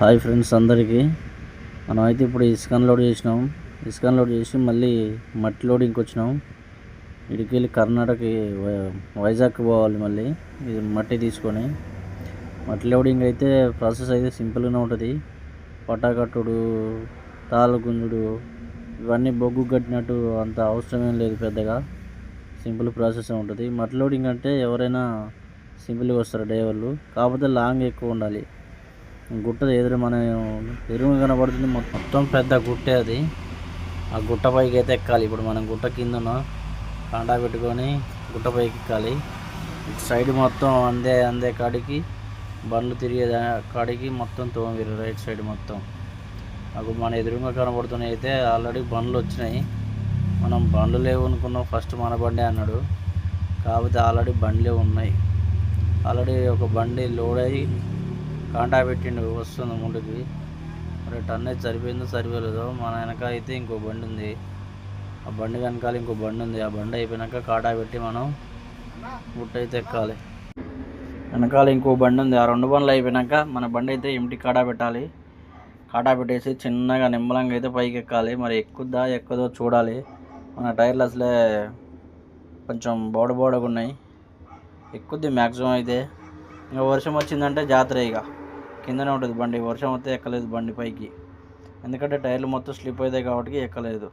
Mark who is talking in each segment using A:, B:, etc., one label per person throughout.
A: Hi friends అందరికీ. మనం అయితే ఇప్పుడు ఇసుక లోడ్ చేసినాం. ఇస్కాన్ లోడ్ చేసి మళ్ళీ మట్టి లోడింగ్కి వచ్చినాం. ఇడికి వెళ్ళి కర్ణాటకకి వై- వైజాగ్కి పోవాలి మళ్ళీ. ఇది మట్టి తీసుకొని. మట్టి లోడింగ్ అయితే ప్రాసెస్ అయితే సింపుల్గానే ఉంటుంది. పటాకట్టుడు తాళ్ళు గుంజుడు ఇవన్నీ బొగ్గు కట్టినట్టు అంత అవసరమేం లేదు పెద్దగా. సింపుల్ ప్రాసెస్ ఉంటుంది. మట్టి లోడింగ్ అంటే ఎవరైనా సింపుల్గా వస్తారు డ్రైవర్లు. కాకపోతే లాంగ్ ఎక్కువ ఉండాలి. గుట్ట ఎదురు మన ఎదురు కనబడుతుంది. మొత్తం పెద్ద గుట్టే అది. ఆ గుట్ట పైకి అయితే ఎక్కాలి. ఇప్పుడు మనం గుట్ట కింద కాండా పెట్టుకొని గుట్ట పైకి ఎక్కాలి సైడ్ మొత్తం అందే అందే కాడికి బండ్లు తిరిగే కాడికి మొత్తం తోమిరు రైట్ సైడ్ మొత్తం. అప్పుడు మన ఎదురుగా కనబడుతున్నాయి అయితే ఆల్రెడీ బండ్లు వచ్చినాయి. మనం బండ్లు లేవు అనుకున్నాం. ఫస్ట్ మన బండి అన్నాడు. కాకపోతే ఆల్రెడీ బండ్లే ఉన్నాయి. ఆల్రెడీ ఒక బండి లోడ్ అయ్యి కాంటా పెట్టిండు వస్తుంది ముందుకి. మరి అయితే సరిపోయిందో సరిపోలేదో మన వెనక అయితే ఇంకో బండి ఉంది. ఆ బండి వెనకాల ఇంకో బండి ఉంది. ఆ బండి అయిపోయినాక కాటా పెట్టి మనం గుట్ట అయితే ఎక్కాలి. వెనకాల ఇంకో బండి ఉంది. ఆ రెండు బండ్లు అయిపోయినాక మన బండి అయితే ఇంటి కాటా పెట్టాలి కాటా పెట్టేసి చిన్నగా నిమ్మలంగా అయితే పైకి ఎక్కాలి. మరి ఎక్కుద్దా ఎక్కదో చూడాలి. మన టైర్లు అసలే కొంచెం బోడ బోడగా ఉన్నాయి ఎక్కుద్ది మ్యాక్సిమం అయితే. ఇంకా వర్షం వచ్చిందంటే జాతర ఇక. కిందనే ఉంటుంది బండి వర్షం వస్తే ఎక్కలేదు బండి పైకి. ఎందుకంటే టైర్లు మొత్తం స్లిప్ అవుతాయి కాబట్టి ఎక్కలేదు.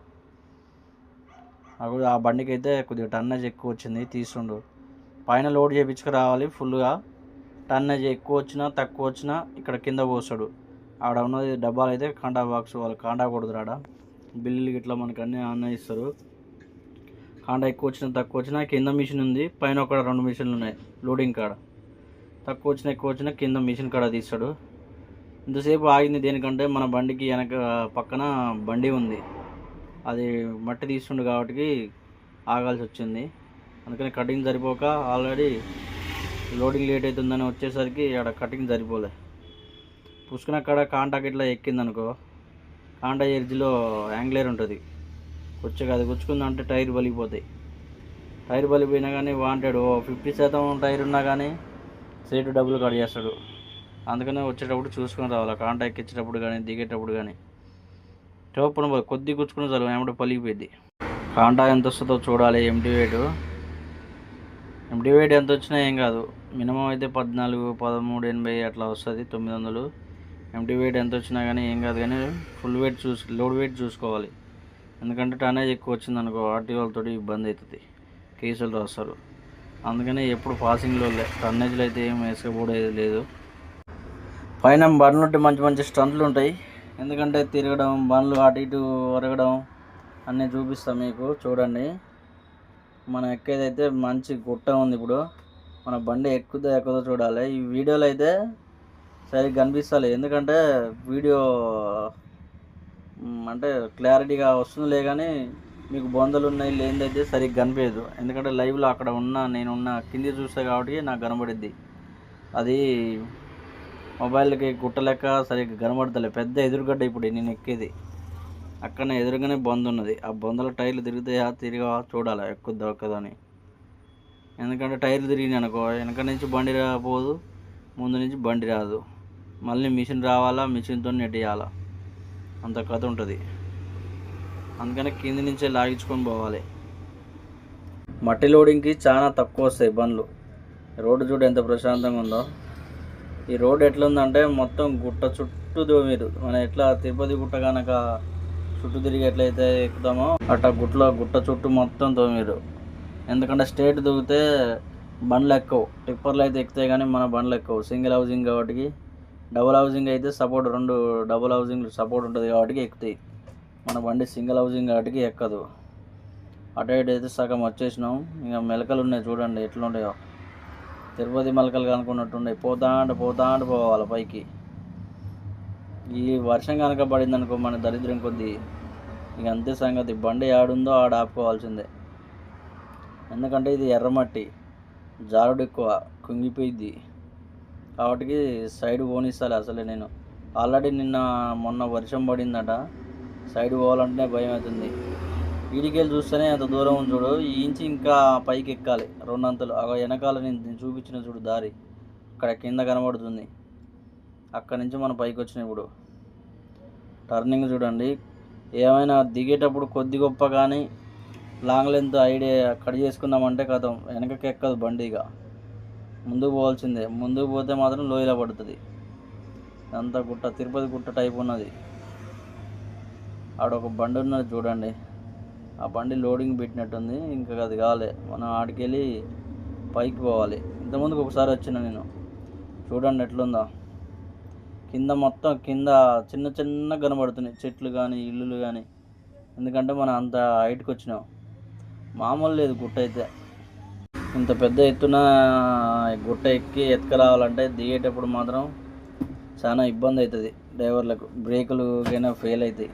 A: అప్పుడు ఆ బండికి అయితే కొద్దిగా టన్నేజ్ ఎక్కువ వచ్చింది తీసుండు పైన లోడ్ చేయించుకు రావాలి ఫుల్గా టన్నేజ్ ఎక్కువ వచ్చినా తక్కువ వచ్చినా ఇక్కడ కింద పోస్తాడు. ఆడ ఉన్నది డబ్బాలు అయితే కాండా బాక్స్ వాళ్ళు కాండా కొడుతురు ఆడ. బిల్లులు ఇట్లా మనకు అన్నీ అన్నీ ఇస్తారు. కాండా ఎక్కువ వచ్చినా తక్కువ వచ్చినా కింద మిషన్ ఉంది పైన ఒక రెండు మిషన్లు ఉన్నాయి లోడింగ్ కాడ. తక్కువ వచ్చిన ఎక్కువ వచ్చినా కింద మిషన్ కాడ తీస్తాడు. ఇంతసేపు ఆగింది దేనికంటే మన బండికి వెనక పక్కన బండి ఉంది. అది మట్టి తీస్తుండు కాబట్టి ఆగాల్సి వచ్చింది. అందుకని కటింగ్ సరిపోక ఆల్రెడీ లోడింగ్ లేట్ అవుతుందని వచ్చేసరికి అక్కడ కటింగ్ సరిపోలే. పుష్కున కాడ కాంటాక్ ఇట్లా ఎక్కింది అనుకో కాంటా ఎర్జిలో యాంగ్లేర్ ఉంటుంది. కొచ్చగా అది గుచ్చుకుందంటే టైర్ బలిగిపోతాయి. టైర్ బలిపోయినా కానీ వాంటెడ్ ఓ ఫిఫ్టీ శాతం టైర్ ఉన్నా కానీ సీటు డబ్బులు కట్ చేస్తాడు. అందుకనే వచ్చేటప్పుడు చూసుకొని రావాలి. కాంటా ఎక్కించేటప్పుడు కానీ దిగేటప్పుడు కానీ చోపున కొద్ది గుచ్చుకుని చాలు ఏమిటో పలిగిపోయింది. కాంటా ఎంత వస్తుందో చూడాలి ఎంటీ వెయిట్ ఎంటీ వెయిట్ ఎంత వచ్చినా ఏం కాదు. మినిమం అయితే పద్నాలుగు పదమూడు ఎనభై అట్లా వస్తుంది తొమ్మిది వందలు ఎంటీ వెయిట్ ఎంత వచ్చినా కానీ ఏం కాదు కానీ ఫుల్ వెయిట్ చూసు లోడ్ వెయిట్ చూసుకోవాలి. ఎందుకంటే టనేజ్ ఎక్కువ వచ్చింది అనుకో ఆర్టీ వాళ్ళతో ఇబ్బంది అవుతుంది కేసులు రాస్తారు. అందుకనే ఎప్పుడు పాసింగ్లో టన్నేజ్లు అయితే ఏం వేసుకోబోడేది లేదు. పైన బండ్లు ఉంటే మంచి మంచి స్టంట్లు ఉంటాయి. ఎందుకంటే తిరగడం బండ్లు అటు ఇటు ఒరగడం అన్నీ చూపిస్తాం మీకు చూడండి. మనం ఎక్కేదైతే మంచి గుట్ట ఉంది ఇప్పుడు. మన బండి ఎక్కుదో ఎక్కుదో చూడాలి. ఈ వీడియోలో అయితే సరిగ్గా కనిపిస్తాలి ఎందుకంటే వీడియో అంటే క్లారిటీగా వస్తుందిలే కానీ మీకు బొందలు ఉన్నాయి లేనిదైతే సరిగ్గా కనిపించదు. ఎందుకంటే లైవ్లో అక్కడ ఉన్న నేను ఉన్న కింది చూస్తే కాబట్టి నాకు కనబడిద్ది. అది మొబైల్కి గుట్టలేక సరిగ్గా కనబడతలే పెద్ద ఎదురుగడ్డ ఇప్పుడు నేను ఎక్కేది. అక్కడనే ఎదురుగానే బొంద ఉన్నది. ఆ బొందల టైర్లు తిరుగుతాయా తిరిగా చూడాలి ఎక్కువ దొరకదని. ఎందుకంటే టైర్లు తిరిగినాయి అనుకో వెనక నుంచి బండి రాపోదు ముందు నుంచి బండి రాదు. మళ్ళీ మిషన్ రావాలా మిషన్తో నెట్టేయాలా? అంత కథ ఉంటుంది. అందుకని కింది నుంచే లాగించుకొని పోవాలి. మట్టి లోడింగ్కి చాలా తక్కువ వస్తాయి బండ్లు. రోడ్డు చూడు ఎంత ప్రశాంతంగా ఉందో. ఈ రోడ్ ఎట్లుందంటే మొత్తం గుట్ట చుట్టూ మీరు మనం ఎట్లా తిరుపతి గుట్ట కనుక చుట్టూ తిరిగి ఎట్లయితే ఎక్కుతామో అట్లా గుట్ల గుట్ట చుట్టూ మొత్తం తోమిరు. ఎందుకంటే స్టేట్ దూకితే బండ్లు ఎక్కువ. టిప్పర్లు అయితే ఎక్కుతాయి కానీ మన బండ్లు ఎక్కువ. సింగిల్ హౌసింగ్ కాబట్టి డబుల్ హౌసింగ్ అయితే సపోర్ట్ రెండు డబుల్ హౌసింగ్ సపోర్ట్ ఉంటుంది కాబట్టి ఎక్కుతాయి. మన బండి సింగిల్ హౌసింగ్ కాబట్టి ఎక్కదు. అటు ఇటు అయితే సగం వచ్చేసినాం. ఇంకా మెలకలు ఉన్నాయి చూడండి ఎట్లుంటాయో. తిరుపతి మెలకలు కనుకున్నట్టుండే పోతా అంటే పోతా అంటే పోవాలి పైకి. ఈ వర్షం కనుక పడింది అనుకో మన దరిద్రం కొద్దీ ఇక అంతే సంగతి. బండి ఆడుందో ఆడ ఆపుకోవాల్సిందే. ఎందుకంటే ఇది ఎర్రమట్టి. జారుడు ఎక్కువ కుంగిపోయిద్ది. కాబట్టి సైడ్ పోనిస్తాలి అసలే నేను. ఆల్రెడీ నిన్న మొన్న వర్షం పడిందట. సైడ్ పోవాలంటేనే భయం అవుతుంది వీడికెళ్ళి చూస్తేనే అంత దూరం చూడు. ఈ ఇంచి ఇంకా పైకి ఎక్కాలి. రెండంతలు. ఆ వెనకాల నేను చూపించిన చూడు దారి. అక్కడ కింద కనబడుతుంది. అక్కడి నుంచి మనం పైకి వచ్చిన ఇప్పుడు. టర్నింగ్ చూడండి. ఏమైనా దిగేటప్పుడు కొద్ది గొప్ప కానీ లాంగ్ లెంత్ ఐడియా కట్ చేసుకున్నామంటే కథం. వెనకకి ఎక్కదు బండి ఇక. ముందుకు పోవాల్సిందే. ముందుకు పోతే మాత్రం లోయలో పడుతుంది. అంతా గుట్ట తిరుపతి గుట్ట టైప్ ఉన్నది. ఆడ ఒక బండి ఉన్నది చూడండి. ఆ బండి లోడింగ్ పెట్టినట్టుంది. ఇంకా అది కాలే. మనం ఆడికెళ్ళి పైకి పోవాలి. ఇంతకుముందుకు ఒకసారి వచ్చిన నేను. చూడండి ఎట్లుందో. కింద మొత్తం కింద చిన్న చిన్న కనబడుతున్నాయి. చెట్లు కానీ ఇల్లులు కానీ ఎందుకంటే మనం అంత హైట్కి వచ్చినాం. మామూలు లేదు గుట్ట అయితే. ఇంత పెద్ద ఎత్తున గుట్ట ఎక్కి ఎత్తుకురావాలంటే దిగేటప్పుడు మాత్రం చాలా ఇబ్బంది అవుతుంది. డ్రైవర్లకు బ్రేకులు కైనా ఫెయిల్ అవుతాయి.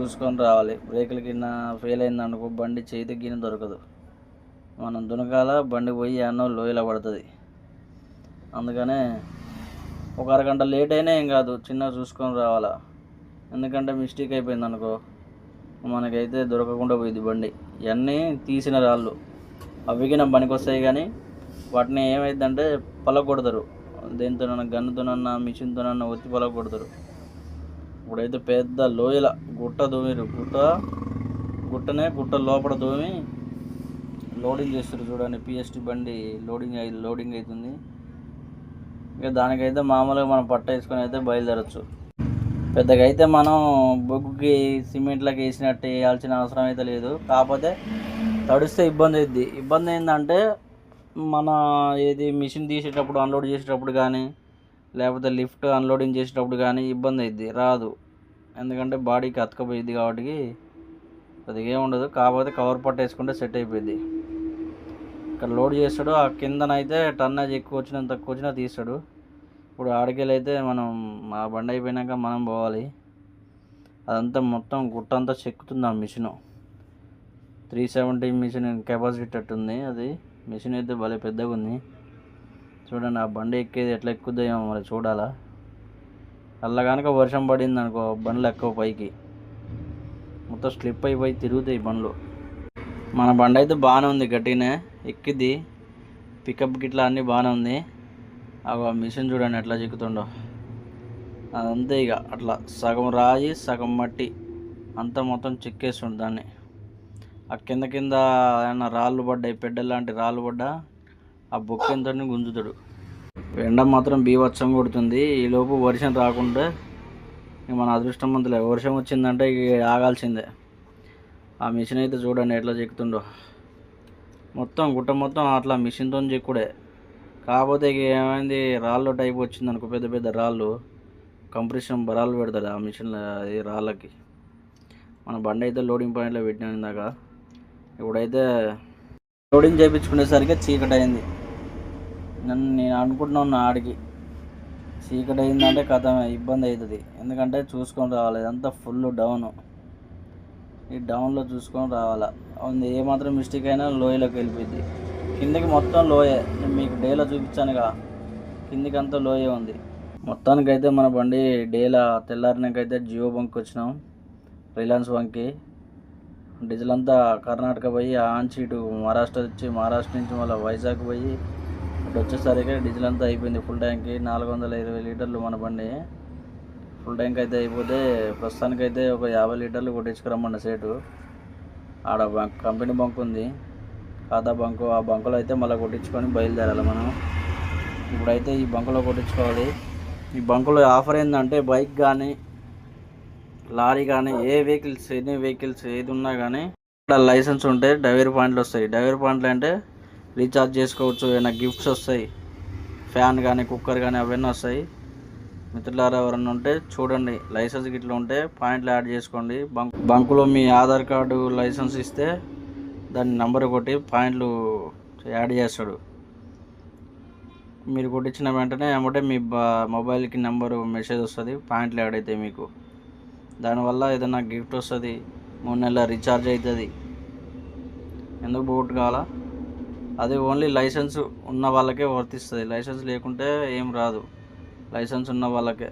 A: చూసుకొని రావాలి. బ్రేకులు కింద ఫెయిల్ అయింది అనుకో బండి చేతి గిన్నె దొరకదు. మనం దునకాల బండి పోయి అన్నో లోయలో పడుతుంది. అందుకనే ఒక అరగంట లేట్ అయినా ఏం కాదు చిన్నగా చూసుకొని రావాలా. ఎందుకంటే మిస్టేక్ అయిపోయింది అనుకో మనకైతే దొరకకుండా పోయింది బండి. ఇవన్నీ తీసిన రాళ్ళు. అవిగిన పనికి వస్తాయి కానీ వాటిని ఏమైందంటే పలగొడతారు. దేనితోనన్నా గన్నుతోనన్నా మిషన్తోనన్నా ఒత్తి పలగొడతారు. ఇప్పుడైతే పెద్ద లోయల గుట్ట దోమిరు. గుట్ట గుట్టనే గుట్ట లోపల దోమి లోడింగ్ చేస్తారు చూడండి. పిఎస్టీ బండి లోడింగ్ అయి లోడింగ్ అవుతుంది ఇక దానికైతే మామూలుగా మనం పట్ట వేసుకొని అయితే బయలుదేరచ్చు. పెద్దగా అయితే మనం బొగ్గుకి సిమెంట్లకి వేసినట్టు వేయాల్సిన అవసరం అయితే లేదు. కాకపోతే తడిస్తే ఇబ్బంది అవుద్ది ఇబ్బంది ఏంటంటే మన ఏది మిషన్ తీసేటప్పుడు అన్లోడ్ చేసేటప్పుడు కానీ లేకపోతే లిఫ్ట్ అన్లోడింగ్ చేసేటప్పుడు కానీ ఇబ్బంది అయింది రాదు. ఎందుకంటే బాడీకి అతకపోయింది కాబట్టి అది ఏముండదు కాకపోతే కవర్ పట్టేసుకుంటే సెట్ అయిపోయింది ఇక్కడ లోడ్ చేస్తాడు. ఆ కిందనైతే టన్నేజ్ ఎక్కువ వచ్చినా తక్కువ వచ్చినా తీస్తాడు. ఇప్పుడు ఆడికెళ్ళి మనం ఆ బండి అయిపోయినాక మనం పోవాలి. అదంతా మొత్తం గుట్టంతా చెక్కుతుంది ఆ machine. Three seventy machine capacity అట్టుంది. అది మిషన్ అయితే భలే పెద్దగా ఉంది చూడండి ఆ బండి ఎక్కేది ఎట్లా ఎక్కుద్దో ఏమో మరి చూడాలా? అలా కనుక వర్షం పడింది అనుకో బండ్లు ఎక్కువ పైకి. మొత్తం స్లిప్ అయిపోయి తిరుగుతాయి బండ్లు. మన బండి అయితే బాగానే ఉంది గట్టినే ఎక్కిద్ది. పికప్ గిట్లా అన్నీ బాగానే ఉంది. ఆ మిషన్ చూడండి ఎట్లా చిక్కుతుండో. అదంతే ఇక అట్లా. సగం రాయి సగం మట్టి. అంతా మొత్తం చిక్కేస్తుండు దాన్ని. ఆ కింద కింద ఏమన్నా రాళ్ళు పడ్డాయి పెడ్డలు లాంటి రాళ్ళు పడ్డా? ఆ బొక్కెంతో గుంజుతాడు. ఎండ మాత్రం బీవత్సం కొడుతుంది. ఈ లోపు వర్షం రాకుండా మన మన అంతలే. వర్షం వచ్చిందంటే ఇక ఆగాల్సిందే. ఆ మిషన్ అయితే చూడండి ఎట్లా చెక్కుతుండో. మొత్తం గుట్ట మొత్తం అట్లా మిషన్తో చెక్కుడే. కాకపోతే ఇక ఏమైంది? రాళ్ళు టైప్ వచ్చింది అనుకో పెద్ద పెద్ద రాళ్ళు. కంప్రెషన్ బరాలు పెడతాడు ఆ మిషన్ అది రాళ్ళకి. మన బండి అయితే లోడింగ్ పాయింట్లో పెట్టినాను ఇందాక. ఇప్పుడైతే లోడింగ్ చేయించుకునేసరికి చీకటి అయింది నన్ను నేను అనుకుంటున్నాను నా ఆడికి. చీకటి అయిందంటే కథ ఇబ్బంది అవుతుంది ఎందుకంటే చూసుకొని రావాలి. ఇదంతా ఫుల్ డౌన్. ఈ డౌన్లో చూసుకొని రావాలా. ఉంది ఏమాత్రం మిస్టేక్ అయినా లోయలోకి వెళ్ళిపోయింది కిందకి మొత్తం లోయే. నేను మీకు డేలో చూపించాను కదా కిందికి అంతా లోయే ఉంది. మొత్తానికైతే మన బండి డేలా తెల్లారినాకైతే జియో బంక్ వచ్చినాం. రిలయన్స్ బంక్కి డీజిల్ అంతా కర్ణాటక పోయి ఆంచి ఇటు మహారాష్ట్ర వచ్చి మహారాష్ట్ర నుంచి మళ్ళీ వైజాగ్ పోయి ఇప్పుడు వచ్చేసరికి డీజిల్ అంతా అయిపోయింది. ఫుల్ ట్యాంక్కి నాలుగు వందల ఇరవై లీటర్లు మన బండి. ఫుల్ ట్యాంక్ అయితే అయిపోతే ప్రస్తుతానికైతే ఒక యాభై లీటర్లు కొట్టించుకురమ్మండి సేటు. ఆడ బంక్ కంపెనీ బంక్ ఉంది. ఖాతా బంకు ఆ బంకులో అయితే మళ్ళీ కొట్టించుకొని బయలుదేరాలి మనం. ఇప్పుడైతే ఈ బంకులో కొట్టించుకోవాలి. ఈ బంకులో ఆఫర్ ఏంటంటే బైక్ కానీ లారీ కానీ ఏ వెహికల్స్ ఎన్ని వెహికల్స్ ఏది ఉన్నా కానీ ఇక్కడ లైసెన్స్ ఉంటే డైవర్ పాయింట్లు వస్తాయి. డైవరీ పాయింట్లు అంటే రీఛార్జ్ చేసుకోవచ్చు ఏమైనా గిఫ్ట్స్ వస్తాయి ఫ్యాన్ కానీ కుక్కర్ కానీ అవన్నీ వస్తాయి. మిత్రులారా ఎవరన్నా ఉంటే చూడండి లైసెన్స్ గిట్ల ఉంటే పాయింట్లు యాడ్ చేసుకోండి. బంక్ బంకులో మీ ఆధార్ కార్డు లైసెన్స్ ఇస్తే దాని నెంబర్ కొట్టి పాయింట్లు యాడ్ చేస్తాడు. మీరు కొట్టించిన వెంటనే ఏమంటే మీ బ- మొబైల్కి నెంబరు మెసేజ్ వస్తుంది పాయింట్లు యాడ్ అవుతాయి మీకు. దానివల్ల ఏదైనా గిఫ్ట్ వస్తుంది మూడు నెలల రీఛార్జ్ అవుతుంది ఎందుకు బోట్ కావాలా అది ఓన్లీ లైసెన్స్ ఉన్న వాళ్ళకే వర్తిస్తుంది. లైసెన్స్ లేకుంటే ఏం రాదు. లైసెన్స్ ఉన్న వాళ్ళకే.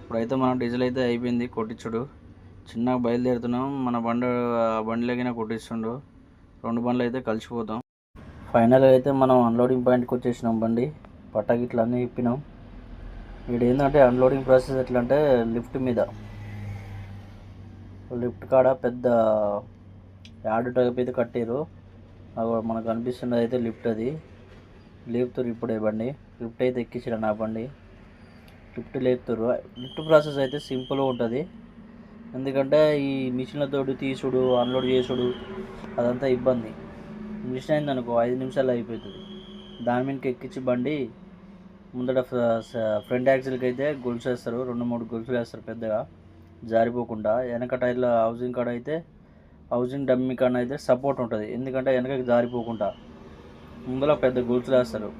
A: ఇప్పుడైతే మన డీజిల్ అయితే అయిపోయింది కొట్టించుడు చిన్నగా బయలుదేరుతున్నాం. మన బండి ఆ బండిలోకినా కొట్టిస్తుండు. రెండు బండ్లు అయితే కలిసిపోతాం. ఫైనల్గా అయితే మనం అన్లోడింగ్ పాయింట్కి వచ్చేసినాం బండి. పట్టగిట్లు ఇట్లా అన్నీ ఇప్పినాం. వీడు ఏంటంటే అన్లోడింగ్ ప్రాసెస్ ఎట్లా అంటే లిఫ్ట్ మీద. లిఫ్ట్ కాడ పెద్ద యాడ్ టైప్ అయితే కట్టారు మనకు అనిపిస్తున్నది అయితే లిఫ్ట్ అది. లేపుతారు ఇప్పుడే బండి. లిఫ్ట్ అయితే ఎక్కించారు నా బండి. లిఫ్ట్ లేపుతారు లిఫ్ట్ ప్రాసెస్ అయితే సింపుల్గా ఉంటుంది. ఎందుకంటే ఈ మిషన్లతో తీసుడు అన్లోడ్ చేసుడు అదంతా ఇబ్బంది. మిషన్ అయింది అనుకో ఐదు నిమిషాలు అయిపోతుంది దాని మీదకి ఎక్కించి బండి ముందట ఫ్రంట్ యాక్సిల్కి అయితే గొలుసు వేస్తారు రెండు మూడు గొలుసులు వేస్తారు పెద్దగా. జారిపోకుండా. వెనక టైర్ల హౌసింగ్ కాడ అయితే హౌసింగ్ డమ్మి కన్నా అయితే సపోర్ట్ ఉంటుంది. ఎందుకంటే వెనకకి జారిపోకుండా. ముందులో పెద్ద గొలుసులు వేస్తారు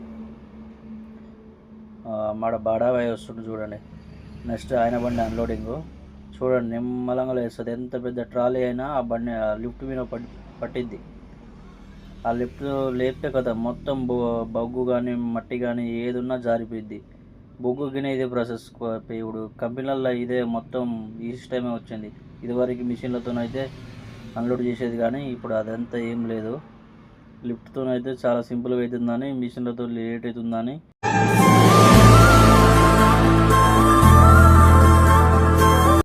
A: మాడ బాడాబాయ్ వస్తుంది చూడండి. నెక్స్ట్ ఆయన బండి అన్లోడింగ్ చూడండి నిమ్మలంగా వేస్తుంది ఎంత పెద్ద ట్రాలీ అయినా ఆ బండి ఆ లిఫ్ట్ మీద పట్టి పట్టిద్ది. ఆ లిఫ్ట్ లేపితే కదా మొత్తం బొ- బొగ్గు కానీ మట్టి కానీ ఏది ఉన్నా జారిపోయిద్ది. బొగ్గు గిన ఇదే ప్రాసెస్ ఇప్పుడు కంపెనీలలో ఇదే మొత్తం ఈ సిస్టమే వచ్చింది. ఇదివరకు మిషన్లతోనైతే అన్లోడ్ చేసేది కానీ ఇప్పుడు అదంతా ఏం లేదు. లిఫ్ట్తోనైతే చాలా సింపుల్గా అవుతుందని మిషన్లతో లేట్ అవుతుందని.